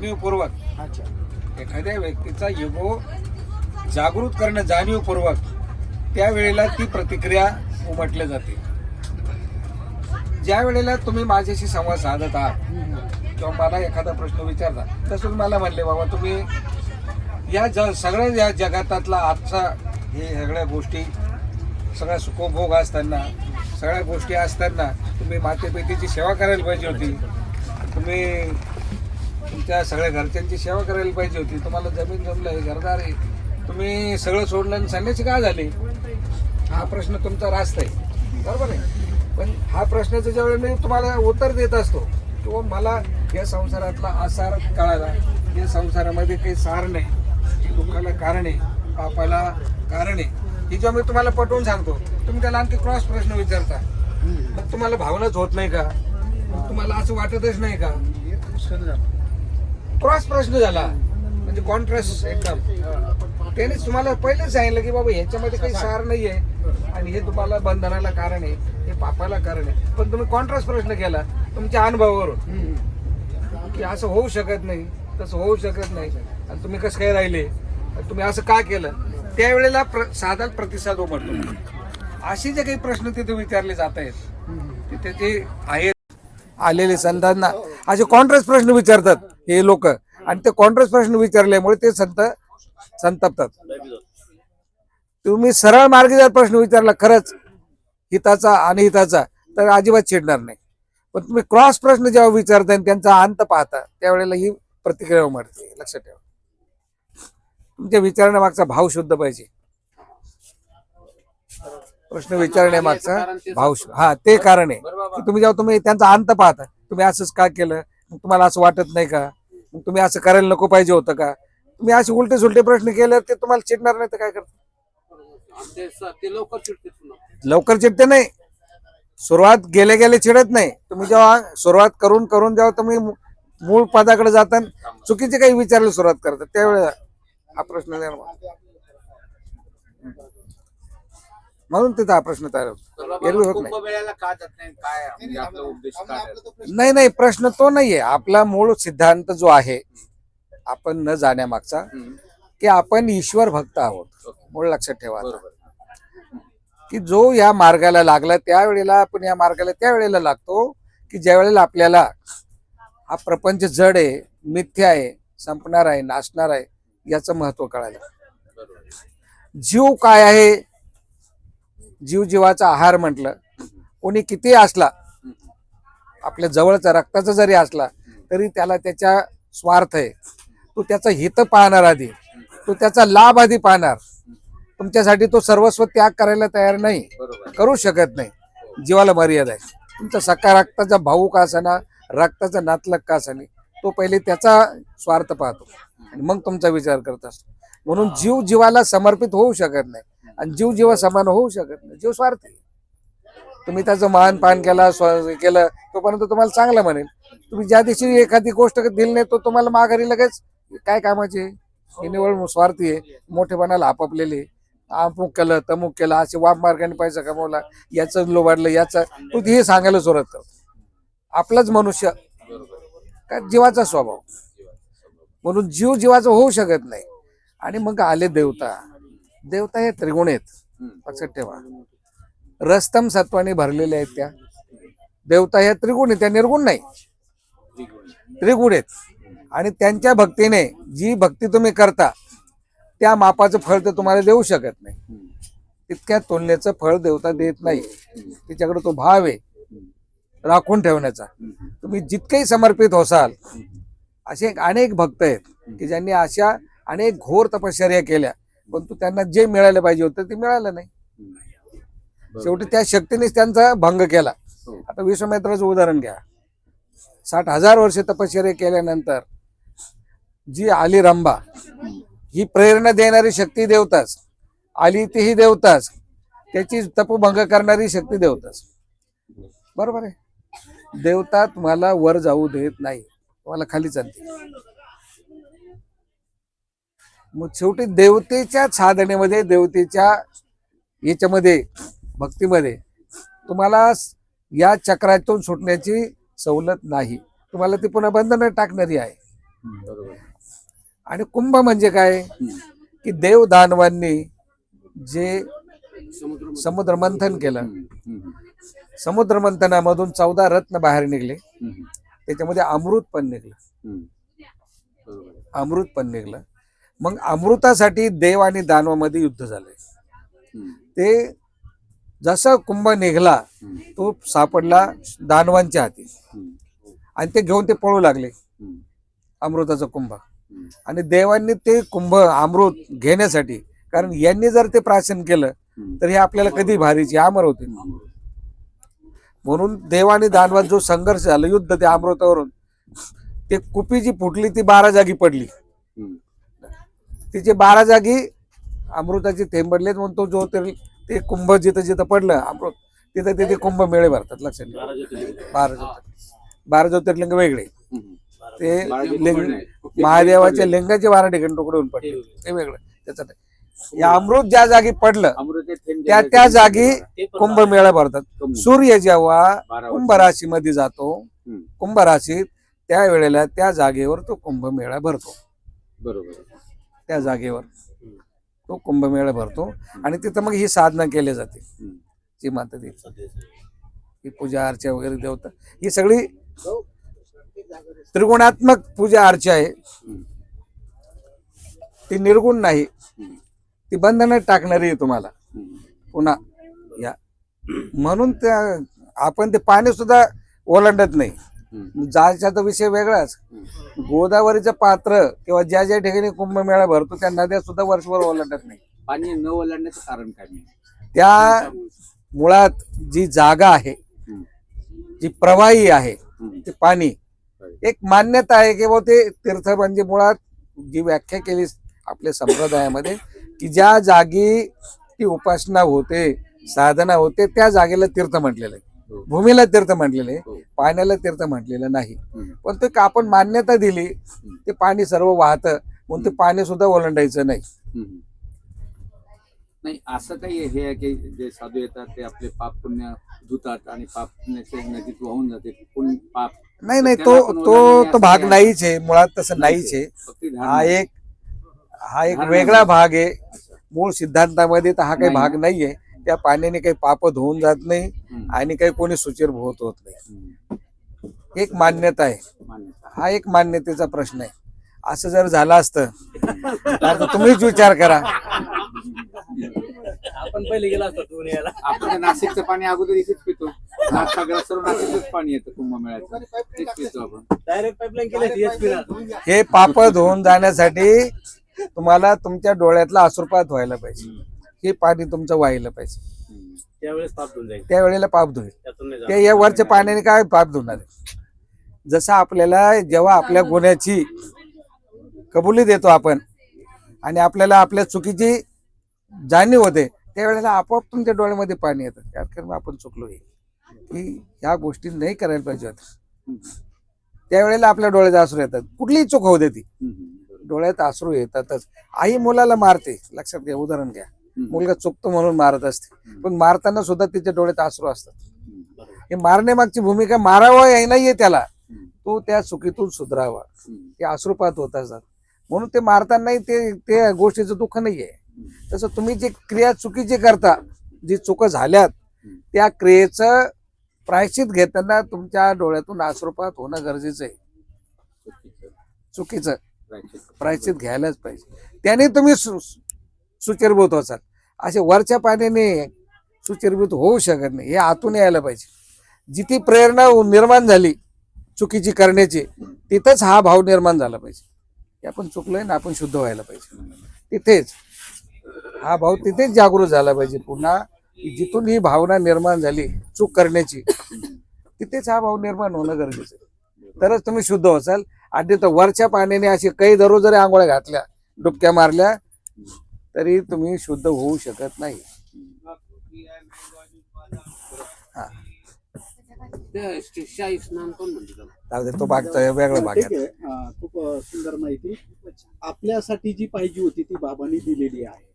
जाणीवपूर्वक. अच्छा. एखाद्या व्यक्तीचा इगो जागृत करणं जाणीवपूर्वक त्यावेळेला ती प्रतिक्रिया उमटली जाते. ज्या वेळेला तुम्ही माझ्याशी संवाद साधत आहात किंवा मला एखादा प्रश्न विचारता तसंच मला म्हणले बाबा तुम्ही या ज सगळ्या या जगातातला आजचा हे सगळ्या गोष्टी सगळ्या सुखोभोग असताना सगळ्या गोष्टी असताना तुम्ही मातेपितेची सेवा करायला पाहिजे होती. तुम्ही तुमच्या सगळ्या घरच्यांची सेवा करायला पाहिजे होती. तुम्हाला जमीन जमलं आहे घरदार आहे. तुम्ही सगळं सोडलं आणि संन्यासी का झाले? हा प्रश्न तुमचा रास्त आहे. बरोबर आहे? पण हा प्रश्नाचं ज्यावेळी मी तुम्हाला उत्तर देत असतो किंवा मला या संसारातला आसार कळाला. या संसारामध्ये काही सार नाही दुःखाला कारण आहे पापाला कारण आहे. ही जेव्हा मी तुम्हाला पटवून सांगतो तुम्ही त्याला आणखी क्रॉस प्रश्न विचारता. मग तुम्हाला भावनाच होत नाही का? मग तुम्हाला असं वाटतच नाही का? क्रॉस प्रश्न झाला. म्हणजे कॉन्ट्रास्ट एकदम. त्यानेच तुम्हाला पहिलेच सांगितलं की बाबा ह्याच्यामध्ये काही सार नाहीये. आणि हे तुम्हाला बंधनाला कारण आहे हे पापाला कारण आहे. पण तुम्ही कॉन्ट्रास्ट प्रश्न केला तुमच्या अनुभवावरून. की असं होऊ शकत नाही तसं होऊ शकत नाही. आणि तुम्ही कसं काय राहिले? तुम्ही असं का केलं? त्यावेळेला प्र साधा प्रतिसाद उमटतो. असे जे काही प्रश्न तिथे विचारले जात आहेत तिथे जे आहेत. आलेले संतांना असे कॉन्ट्रास्ट प्रश्न विचारतात. हे लोक. आणि ते कॉन्ट्रास्ट प्रश्न विचारल्यामुळे ते संत संतपतात. तुम्ही सरळ मार्गी जर प्रश्न विचारला खरंच हिताचा आणि हिताचा तर अजिबात चिडणार नाही. पण तुम्ही क्रॉस प्रश्न जेव्हा विचारता आणि त्यांचा अंत पाहता त्यावेळेला ही प्रतिक्रिया उमटते. लक्षात ठेवा. तुमच्या विचारण्यामागचा भाव शुद्ध पाहिजे. प्रश्न विचारण्यामागचा भाव हा ते कारण आहे. की तुम्ही जेव्हा तुम्ही त्यांचा अंत पाहता तुम्ही असंच का केलं? तुम्हाला असं वाटत नाही का? तुम्ही असं करायला नको पाहिजे होतं का? तुम्ही असे उलटे सुलटे प्रश्न केले ते तुम्हाला चिडणार नाही तर काय करता? लवकर चिडते नाही. सुरुवात गेले गेले चिडत नाही. तुम्ही जेव्हा सुरुवात करून करून जेव्हा तुम्ही मूळ पदाकडे जाता चुकीचे काही विचारायला सुरुवात करतात त्यावेळेला हा प्रश्न निर्माण. म्हणून तिथं हा प्रश्न तयार होतो. एरवी होत नाही. कुंभमेळ्याला का जात नाही? काय म्हणजे आपला उद्देश काय आहे? नाही नाही प्रश्न तो नाहीये. आपला मूळ सिद्धांत जो आहे आपण न जाण्यामागचा हम्म. की आपण ईश्वर भक्त आहोत. मूळ लक्षात ठेवा आता. बरोबर. की जो या मार्गाला लागला त्यावेळेला आपण या मार्गाला त्यावेळेला लागतो की ज्या वेळेला आपल्याला हा प्रपंच जड आहे मिथ्या आहे संपणार आहे नाचणार आहे याचं महत्त्व बरोबर. जीव काय आहे? जीव जीवाचा आहार म्हटलं कोणी किती असला आपल्या जवळचा रक्ताचा जरी असला तरी त्याला त्याच्या स्वार्थ आहे. तो त्याचा हित पाहणार आधी. तो त्याचा लाभ आधी पाहणार. तुमच्यासाठी तो सर्वस्व त्याग करायला तयार नाही. करू शकत नाही. जीवाला मर्यादा आहे. तुमचा सका रक्ताचा भाऊ का असाना रक्ताचा नातलग का असाने तो पहिले त्याचा स्वार्थ पाहतो. आणि मग तुमचा विचार करत असतो. म्हणून जीव जीवाला समर्पित होऊ शकत नाही. आणि जीव जीवा समान होऊ शकत नाही जीव स्वार्थी तुम्ही त्याचं मान पान केला स्व- केलं तोपर्यंत तुम्हाला चांगलं म्हणेल. तुम्ही ज्या दिवशी एखादी गोष्ट दिली नाही तो तुम्हाला माघारी लगेच काय कामाचे हे निवड स्वार्थी आहे. मोठेपणाला आपापलेले अमुक केलं तमुक केलं असे वाप मार्गाने पैसा कमवला याचं लोबाडलं याचं तू हे सांगायला सुरुवात करतो आपलाच मनुष्य. का जीवाचा स्वभाव. म्हणून जीव जीवाचा होऊ शकत नाही. आणि मग आले देवता. देवता हे त्रिगुण आहेत. लक्षात ठेवा. रस्तम सत्वाने भरलेल्या आहेत त्या. देवता ह्या त्रिगुण आहेत त्या निर्गुण नाही. त्रिगुण आहेत. आणि त्यांच्या भक्तीने जी भक्ती तुम्ही करता त्या मापाचं फळ तर तुम्हाला देऊ शकत नाही. तितक्या तुलनेचं फळ देवता देत नाही. तिच्याकडे तो भाव आहे. राखून ठेवण्याचा. तुम्ही जितकेही समर्पित होसाल असे अनेक भक्त आहेत की ज्यांनी अशा अनेक घोर तपश्चर्या केल्या. परंतु त्यांना जे मिळालं पाहिजे होतं ते मिळालं नाही. शेवटी त्या शक्तीनेच त्यांचा भंग केला. आता विश्वमित्राचं उदाहरण घ्या. साठ हजार वर्ष तपश्चर्या केल्यानंतर जी आली रंबा ही प्रेरणा देणारी शक्ती देवताच आली तीही देवताच त्याची तपभंग करणारी शक्ती देवताच. बरोबर आहे. देवता तुम्हाला वर जाऊ देत नाही. तुम्हाला खालीच आणते मग शेवटी देवतेच्या साधनेमध्ये देवतेच्या याच्यामध्ये भक्तीमध्ये तुम्हाला या चक्रातून सुटण्याची सवलत नाही. तुम्हाला ती पुन्हा बंधन टाकणारी आहे. बरोबर. आणि कुंभ म्हणजे काय. की देव दानवांनी जे समुद्र मंथन केलं. समुद्र मंथनामधून चौदा रत्न बाहेर निघले. त्याच्यामध्ये अमृत पण निघलं. अमृत पण निघलं. मग अमृतासाठी देव आणि दानवामध्ये युद्ध झालंय. ते जसं कुंभ निघला. तो सापडला दानवांच्या हाती. आणि ते घेऊन ते पळू लागले. अमृताचं कुंभ. आणि देवांनी ते कुंभ अमृत घेण्यासाठी कारण यांनी जर ते प्राशन केलं. तर हे आपल्याला कधी भारीची अमर होते. म्हणून देव आणि दानवात जो संघर्ष झाला युद्ध ते अमृतावरून ते कुपी जी फुटली ती बारा जागी पडली. तिचे बारा जागी अमृताचे थेंब पडलेत म्हणून तो जो ते ते कुंभ जिथं जिथं पडलं अमृत तिथं तिथे कुंभ मेळे भरतात लक्षात ठेवा. बारा ज्योतिर्लिंग. बारा ज्योतिर्लिंग. वेगळे. ते लिंग. महादेवाच्या लिंगाचे बारा ठिकाणी तुकडे होऊन पडले. ते वेगळं. त्याचं नाही. या अमृत ज्या जागी पडलं त्या त्या जागी कुंभ मेळा भरतात. कुंभ. सूर्य जेव्हा कुंभ राशीमध्ये जातो. कुंभ राशीत त्या वेळेला त्या जागेवर तो कुंभमेळा भरतो. बरोबर. त्या जागेवर. तो कुंभमेळा भरतो आणि तिथं मग ही साधना केली जाते. जी माता देवी. ही पूजा अर्चा वगैरे देवता. ही सगळी त्रिगुणात्मक पूजा अर्चा आहे. ती निर्गुण नाही. ती बंधनात टाकणारी आहे तुम्हाला. पुन्हा या. म्हणून त्या आपण ते पाणी सुद्धा ओलांडत नाही. जायचा तर विषय वेगळाच. गोदावरीचं पात्र किंवा ज्या ज्या ठिकाणी कुंभमेळा भरतो त्या नद्या सुद्धा वर्षभर ओलांडत नाही पाणी न ओलांडण्याचं कारण काय नाही त्या मुळात जी जागा आहे. जी प्रवाही आहे. ते पाणी एक मान्यता आहे की ते तीर्थ म्हणजे मुळात जी व्याख्या केली आपल्या संप्रदायामध्ये की ज्या जागी ती उपासना होते साधना होते त्या जागेला तीर्थ म्हटलेलं आहे. भूमीला तीर्थ म्हटलेलं आहे हो. पाण्याला तीर्थ म्हटलेलं नाही. पण ते आपण मान्यता दिली ते पाणी सर्व वाहतं म्हणून ते पाणी सुद्धा ओलांडायचं नाही. नाही असं काही हे आहे की जे साधू येतात ते आपले पाप पुण्य धुतात आणि पाप पुण्याचे नदीत वाहून जाते पुण्य पाप नाही नाही तो तो तो भाग नाहीच आहे मुळात तसं नाहीच आहे हा. एक हा एक वेगळा. भाग आहे. मूळ सिद्धांतामध्ये तर हा काही नाही. भाग नाहीये त्या पाण्याने काही पाप धुवून जात नाही. आणि काही कोणी सुचिर होत होत नाही. एक मान्यता आहे. हा एक मान्यतेचा प्रश्न आहे. असं जर झालं असतं तर तुम्हीच विचार करा. आपण पहिले गेला असतो पुण्याला आपण नाशिकचं पाणी अगोदर इथेच पितो. नागसागरात सर्व नाशिकच पाणी येतं कुंभमेळ्याचं. तेच पितो आपण. डायरेक्ट पाईपलाईन केली एचपी हे पाप धुवून जाण्यासाठी तुम्हाला तुमच्या डोळ्यातला अश्रुपात व्हायला पाहिजे. हे पाणी तुमचं व्हायला पाहिजे. त्यावेळेस जाईल त्यावेळेला पाप धुईल त्यातून नाही ते या वरच्या पाण्याने काय पाप धुणार आहे? जसं आपल्याला जेव्हा आपल्या गुन्ह्याची कबुली देतो आपण आणि आपल्याला आपल्या चुकीची जाणीव होते त्यावेळेला आपोआप तुमच्या डोळ्यामध्ये पाणी येतं त्यात कारण आपण चुकलोय की ह्या गोष्टी नाही करायला पाहिजे होत्या त्यावेळेला आपल्या डोळ्यात अश्रू येतात कुठलीही चूक होऊ दे ती हम्म. बरोबर. डोळ्यात अश्रू येतातच आई मुलाला मारते लक्षात घ्या उदाहरण घ्या. मुलगा चुकतो म्हणून मारत असते. पण मारताना सुद्धा तिच्या डोळ्यात अश्रू असतात. हे मारण्यामागची भूमिका मारावं हे नाहीये त्याला. तो त्या चुकीतून सुधरावा. ते अश्रुपात होत असतात. म्हणून ते मारतानाही ते त्या गोष्टीचं दुःख नाहीये. तसं तुम्ही जे क्रिया चुकीची करता जी चुक झाल्यात त्या क्रियेचं प्रायश्चित घेताना तुमच्या डोळ्यातून अश्रुपात होणं गरजेचं आहे. चुकीचं. प्रायश्चित. घ्यायलाच पाहिजे. त्याने तुम्ही सुचिरभूत होसाल असे वरच्या पाण्याने सुचिरभूत होऊ शकत नाही. हे आतून यायला पाहिजे. जिथे प्रेरणा निर्माण झाली चुकीची करण्याची तिथंच हा भाव निर्माण झाला पाहिजे. की आपण चुकलोय ना आपण शुद्ध व्हायला पाहिजे. तिथेच हा भाव तिथेच जागृत झाला पाहिजे पुन्हा जिथून ही भावना निर्माण झाली चूक करण्याची तिथेच हा भाव निर्माण होणं गरजेचं आहे. तरच तुम्ही शुद्ध होसाल आणि तर वरच्या पाण्याने अशी काही दररोज जरी आंघोळ्या घातल्या डुबक्या मारल्या तरी तुम्ही शुद्ध होऊ शकत नाही. हा. जाऊ दे, तो भाग तर वेगळा भाग ठीक आहे. आहे खूप सुंदर माहिती. आपल्यासाठी जी पाहिजे होती ती बाबांनी दिलेली आहे.